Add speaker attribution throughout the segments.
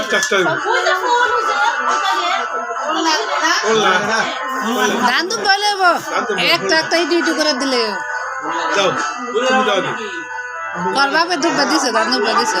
Speaker 1: একটা একটা ওর না
Speaker 2: ধান তো বলে একটা একটা ইটু ইটু করে দিলে।
Speaker 1: দাও দাও দি
Speaker 2: তোর বাপে দুব্বা দিছে ধান দুব্বা দিছে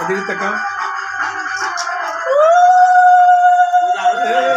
Speaker 1: এদিকে তাকাও এই,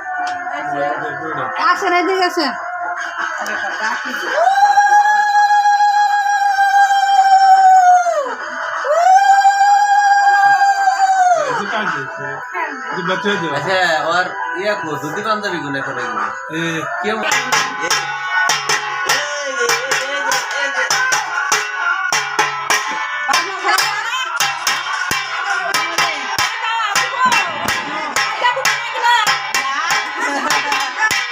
Speaker 2: আসেন এদিকে
Speaker 1: আসেন।
Speaker 3: আচ্ছা আর ইয়া কো দুটি বান্ধবী গুনে করে কেউ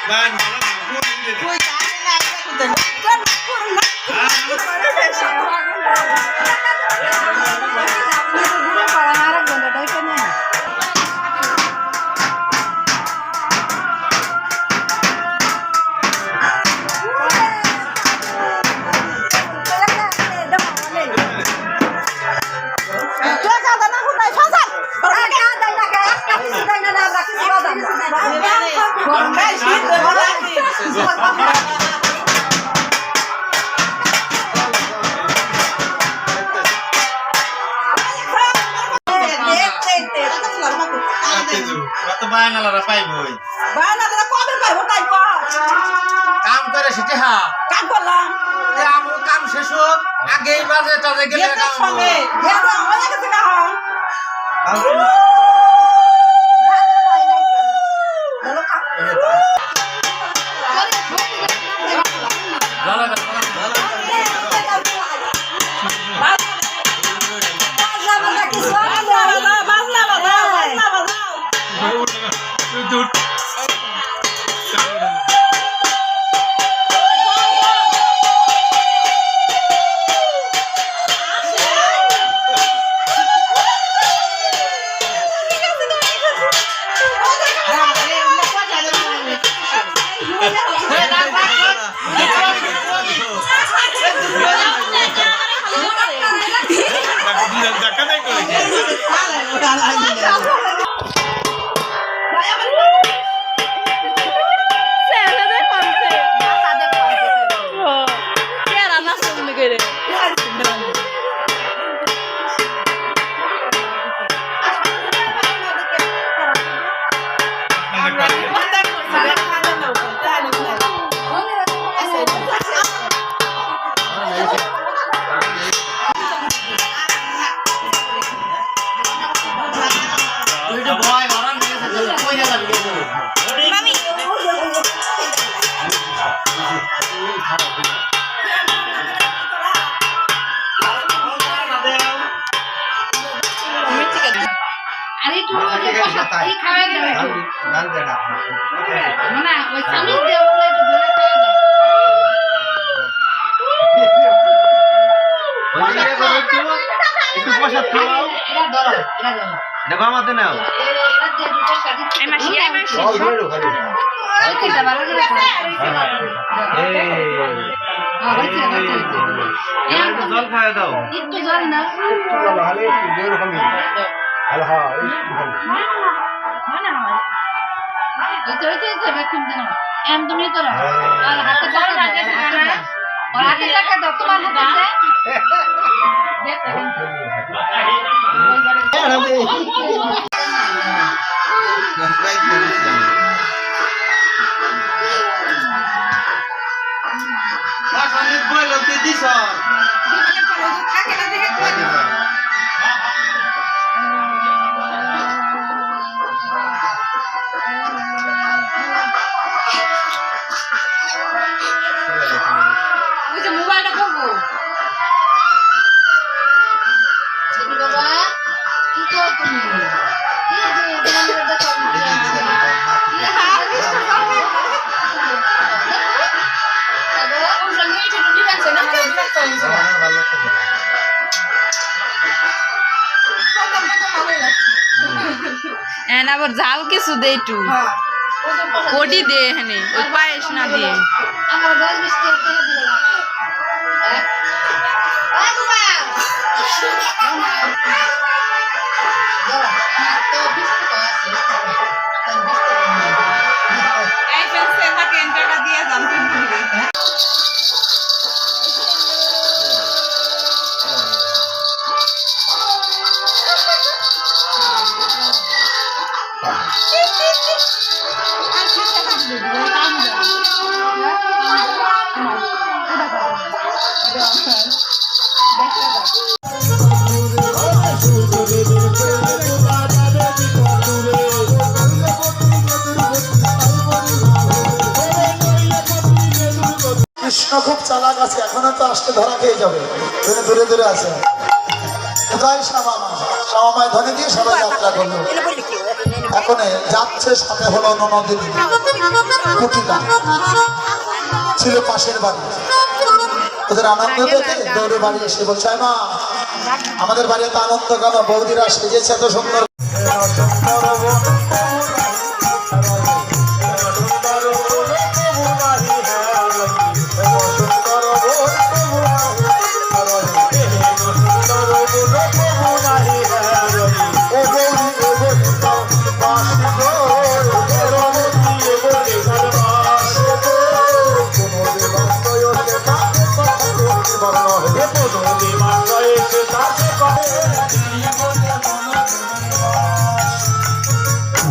Speaker 4: Ben
Speaker 5: কত বায়নালারা পাইবই। কাম করে সেটি হা। কাম করলাম। আমার কাম শেষ হোক আগেই বাজে টাজে গেলে কাম হবে। దక్కదే ভয়
Speaker 2: আরে তুমি খাওয়া দেবে না। ওই সামনে দেও তুমি একটু খাওয়া
Speaker 3: এটা বামাতে নাও। একটু জল খাওয়া দাও
Speaker 4: একটু জল না
Speaker 2: ভালো একটু যেরকমই ভালো হ্যাঁ একটুখানি।
Speaker 4: ওইটা ওইটা ওইটা বেকুম দিন এম তুমি করো আর হাতে টাকা দাও আর হাতে টাকা দাও তোমার হাতে
Speaker 5: সংগীত বইল তুই দিছ
Speaker 4: ওই
Speaker 6: আবার জাল কিছু দে একটু কোটি দে এখানে ওই পায়েস না দিয়ে
Speaker 7: কৃষ্ণ খুব চালাক আছে এখনও তো আসতে ধরা খেয়ে যাবে। দূরে দূরে দূরে আছে। কোথায় শ্যামামা শ্যামামায় ধনে দিয়ে সবাই যাত্রা করল। এখন যাচ্ছে সাথে হলো ননদিনী। কুটিলা ছিল পাশের বাড়ি। ওদের আনন্দ দেখে দৌড়ে বাড়ি এসে বলছে মা আমাদের বাড়িতে আনন্দ কেন? বৌদিরা সেজেছে এত সুন্দর।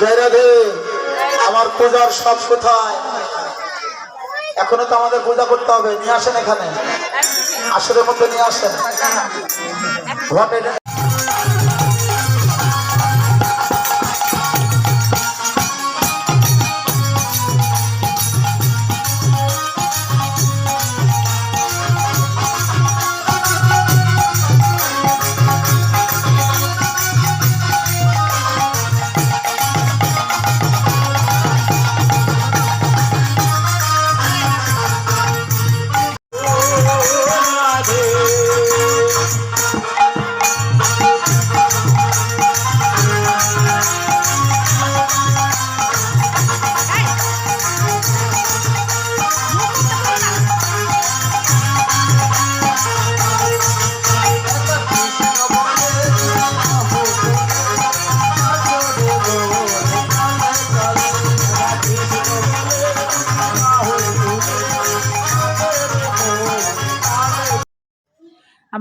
Speaker 7: জয় রাধে আমার পূজার সব কোথায়? এখনও তো আমাদের পূজা করতে হবে নিয়ে আসেন এখানে। আসরের মধ্যে নিয়ে আসেন। ঘটে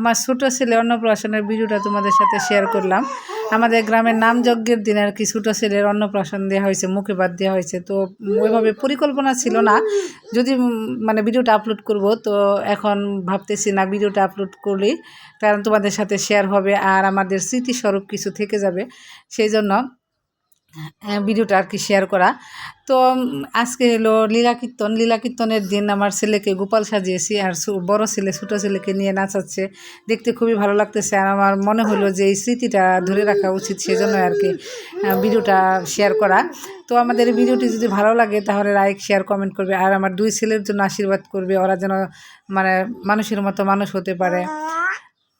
Speaker 8: আমার ছোটো ছেলে অন্নপ্রাশনের ভিডিওটা তোমাদের সাথে শেয়ার করলাম। আমাদের গ্রামের নাম যজ্ঞের দিন আর কি ছোটো ছেলের অন্নপ্রাশন দেওয়া হয়েছে, মুখে বাদ দেওয়া হয়েছে। তো ওইভাবে পরিকল্পনা ছিল না। যদি মানে ভিডিওটা আপলোড করব, তো এখন ভাবতেছি না ভিডিওটা আপলোড করলেই কারণ তোমাদের সাথে শেয়ার হবে আর আমাদের স্মৃতিস্বরূপ কিছু থেকে যাবে। সেই জন্য ভিডিওটা আর কি শেয়ার করা। তো আজকে হলো লীলা কীর্তন। লীলা কীর্তনের দিন আমার ছেলেকে গোপাল সাজিয়েছি আর বড় ছেলে, ছোটো ছেলেকে নিয়ে নাচাচ্ছে। দেখতে খুবই ভালো লাগতেছে আর আমার মনে হলো যে এই স্মৃতিটা ধরে রাখা উচিত সেজন্য আর কি ভিডিওটা শেয়ার করা। তো আমাদের ভিডিওটি যদি ভালো লাগে তাহলে লাইক শেয়ার কমেন্ট করবে আর আমার দুই ছেলের জন্য আশীর্বাদ করবে। ওরা যেন মানে মানুষের মতো মানুষ হতে পারে।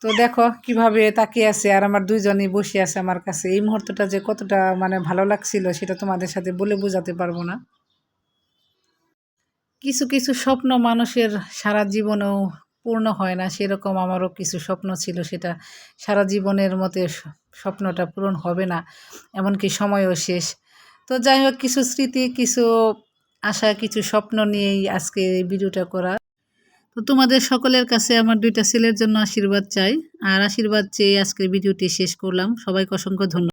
Speaker 8: তো দেখো কীভাবে তাকিয়ে আছে আর আমার দুইজনই বসে আছে আমার কাছে। এই মুহূর্তটা যে কতটা মানে ভালো লাগছিল সেটা তোমাদের সাথে বলে বোঝাতে পারব না। কিছু কিছু স্বপ্ন মানুষের সারা জীবনেও পূর্ণ হয় না, সেরকম আমারও কিছু স্বপ্ন ছিল সেটা সারা জীবনের মতে স্বপ্নটা পূরণ হবে না, এমনকি সময়ও শেষ। তো যাই হোক, কিছু স্মৃতি, কিছু আশা, কিছু স্বপ্ন নিয়েই আজকে এই ভিডিওটা করা। তো তোমাদের সকলের কাছে আমার দুইটা ছেলের জন্য আশীর্বাদ চাই। আর আশীর্বাদ চেয়ে আজকের ভিডিওটি শেষ করলাম। সবাইকে অসংখ্য ধন্যবাদ।